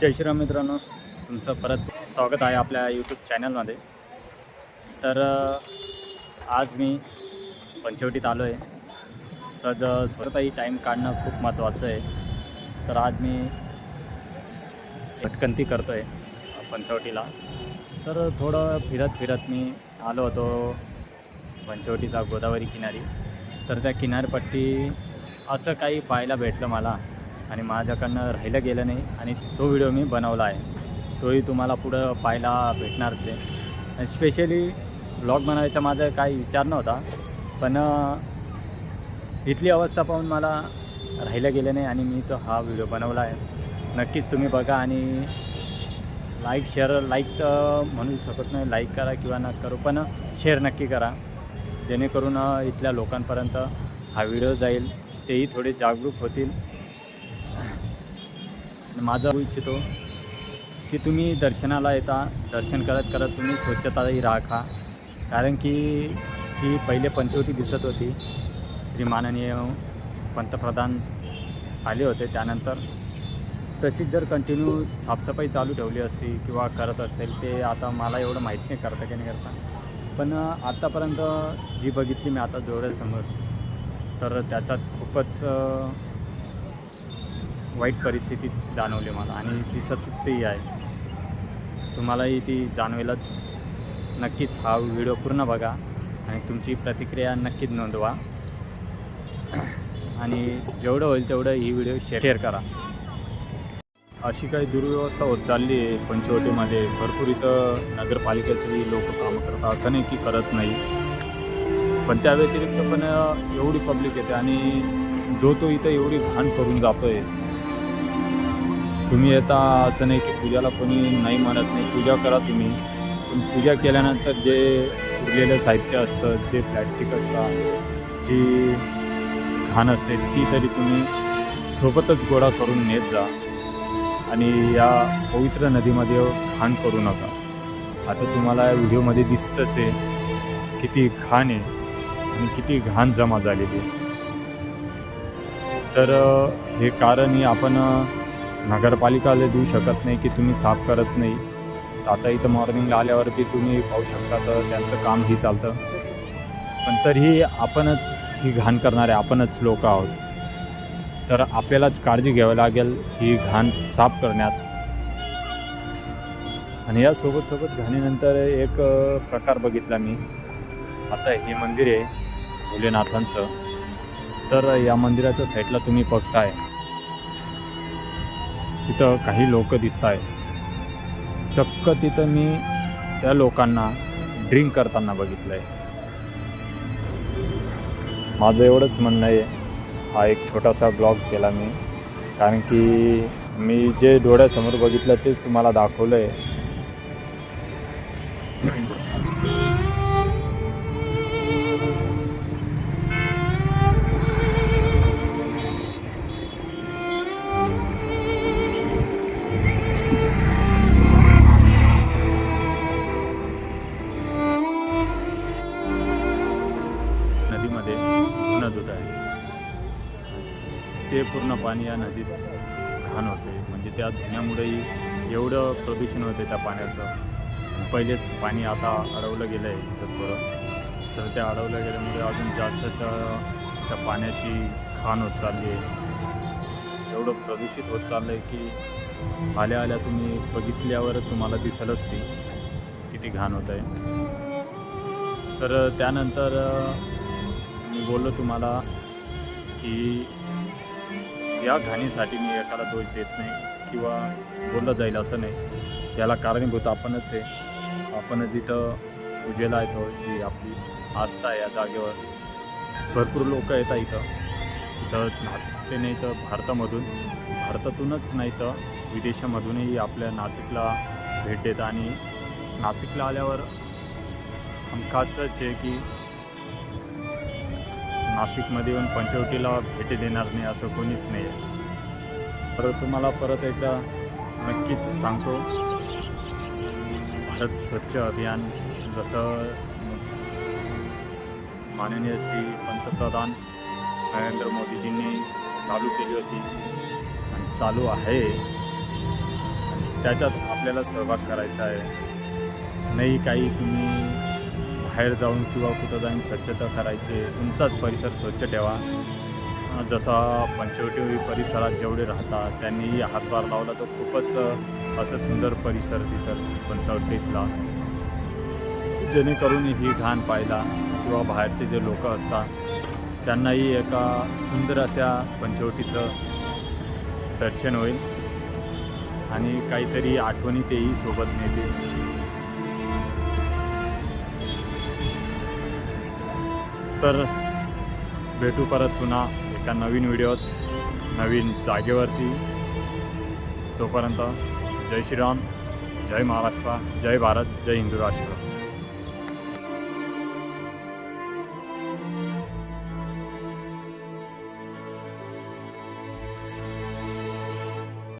जय श्रीराम मित्रांनो तुमचं परत स्वागत आहे आपल्या यूट्यूब चॅनलमध्ये तर आज मी पंचवटीत आलो आहे सहज स्वतःही टाईम काढणं खूप महत्त्वाचं आहे. तर आज मी भटकंती करतो आहे पंचवटीला. तर थोडं फिरत फिरत मी आलो होतो पंचवटीचा गोदावरी किनारी. तर त्या किनारपट्टी असं काही पाहायला भेटलं मला. आणि माझ्याकडनं राहिलं गेलं नाही आणि तो व्हिडिओ मी बनवला आहे. तोही तुम्हाला पुढं पाहायला भेटणारच आहे. स्पेशली ब्लॉग बनवायचा माझा काही विचार नव्हता पण इथली अवस्था पाहून मला राहिलं गेलं नाही आणि मी तो हा व्हिडिओ बनवला आहे. नक्कीच तुम्ही बघा आणि लाईक शेअर लाईक तर म्हणू शकत नाही. लाईक करा किंवा न करू पण शेअर नक्की करा. जेणेकरून इथल्या लोकांपर्यंत हा व्हिडिओ जाईल तेही थोडे जागरूक होतील. माझा इच्छितो की तुम्ही दर्शनाला येता दर्शन करत करत तुम्ही स्वच्छताही राखा. कारण की जी पहिले पंचवटी दिसत होती श्री माननीय पंतप्रधान आले होते त्यानंतर तशीच जर कंटिन्यू साफसफाई चालू ठेवली असती किंवा करत असतील ते आता मला एवढं माहीत नाही करता की नाही करता. पण आत्तापर्यंत जी बघितली मी आता डोळ्यासमोर तर त्याच्यात खूपच वाईट परिस्थितीत जाणवली मला आणि दिसत तेही आहे. तुम्हालाही ती जाणवेलच. नक्कीच हा व्हिडिओ पूर्ण बघा आणि तुमची प्रतिक्रिया नक्कीच नोंदवा. आणि जेवढं होईल तेवढं ही व्हिडिओ शेअर करा. अशी काही दुर्व्यवस्था होत चालली आहे पंचवटीमध्ये. भरपूर इथं नगरपालिकेचंही लोक कामं करतात. असं नाही की करत नाही. पण त्या व्यतिरिक्त पण एवढी पब्लिक येते आणि जो तो इथं एवढी घाण करून जातो आहे तुम्ही येता असं नाही की पूजाला कोणी नाही म्हणत नाही. पूजा करा तुम्ही. पण पूजा केल्यानंतर जे उरलेलं साहित्य असतं जे प्लॅस्टिक असतं जी घाण असते ती तरी तुम्ही सोबतच गोळा करून नेत जा. आणि या पवित्र नदीमध्ये घाण करू नका. आता तुम्हाला या व्हिडिओमध्ये दिसतंच आहे किती घाण आहे आणि किती घाण जमा झालेली तर हे कारणही आपण नगरपालिकाला देऊ शकत नाही की तुम्ही साफ करत नाही. तर आता इथं मॉर्निंगला आल्यावरती तुम्ही पाहू शकता तर त्यांचं काम ही चालतं. पण तरीही आपणच ही घाण करणारे आपणच लोक आहोत. तर आपल्यालाच काळजी घ्यावी लागेल ही घाण साफ करण्यात. आणि या सोबत सोबत घाणीनंतर एक प्रकार बघितला मी. आता हे मंदिर आहे भोलेनाथांचं. तर या मंदिराच्या साईडला तुम्ही बघताय. तिथं काही लोक दिसत आहे चक्क तिथं मी त्या लोकांना ड्रिंक करताना बघितलं आहे माझं एवढंच म्हणणं आहे हा एक छोटासा ब्लॉग केला मी. कारण की मी जे डोळ्यासमोर बघितलं तेच तुम्हाला दाखवलं आहे ते पूर्ण पाणी या नदीत घाण होते. म्हणजे त्या धुण्यामुळेही एवढं प्रदूषण होते त्या पाण्याचं. पहिलेच पाणी आता अडवलं गेलं आहे तिथं थोडं तर त्या अडवलं गेल्यामुळे अजून जास्त त्या त्या पाण्याची घाण होत चालली आहे. एवढं प्रदूषित होत चाललं आहे की आल्या आल्या तुम्ही बघितल्यावर तुम्हाला दिसलंच ती किती घाण होत आहे. तर त्यानंतर मी बोललो तुम्हाला की या घाणीसाठी मी एकाला दोष देत नाही किंवा बोललं जाईल असं नाही. त्याला कारणीभूत आपणच आहे. आपण जिथं पूजेला येतो जी आपली आस्था आहे या जागेवर. भरपूर लोक येतात इथं. इथं नाशिकते नाही तर भारतामधून भारतातूनच नाही तर विदेशामधूनही आपल्या नाशिकला भेट देतात आणि नाशिकला आल्यावर हमखासच आहे की नाशिकमध्ये येऊन पंचवटीला भेटी देणार नाही असं कोणीच नाही आहे. तर तुम्हाला परत एकदा नक्कीच सांगतो भारत स्वच्छ अभियान जसं माननीय श्री पंतप्रधान नरेंद्र मोदीजींनी चालू केली होती आणि चालू आहे. त्याच्यात आपल्याला सहभाग करायचा आहे. नाही काही तुम्ही बाहेर जाऊन किंवा कुठं जाऊन स्वच्छता करायची तुमचाच परिसर स्वच्छ ठेवा. जसा पंचवटी परिसरात जेवढे राहतात त्यांनीही हातभार लावला तर खूपच असं सुंदर परिसर दिसत पंचवटीतला जेणेकरून ही घाण पाहिला किंवा बाहेरचे जे लोक असतात त्यांनाही एका सुंदर अशा पंचवटीचं दर्शन होईल. आणि काहीतरी आठवणी तेही सोबत नेते तर भेटू परत पुन्हा एका नवीन व्हिडिओत नवीन जागेवरती. तोपर्यंत जय श्रीराम जय महाराष्ट्र जय भारत जय हिंदू राष्ट्र.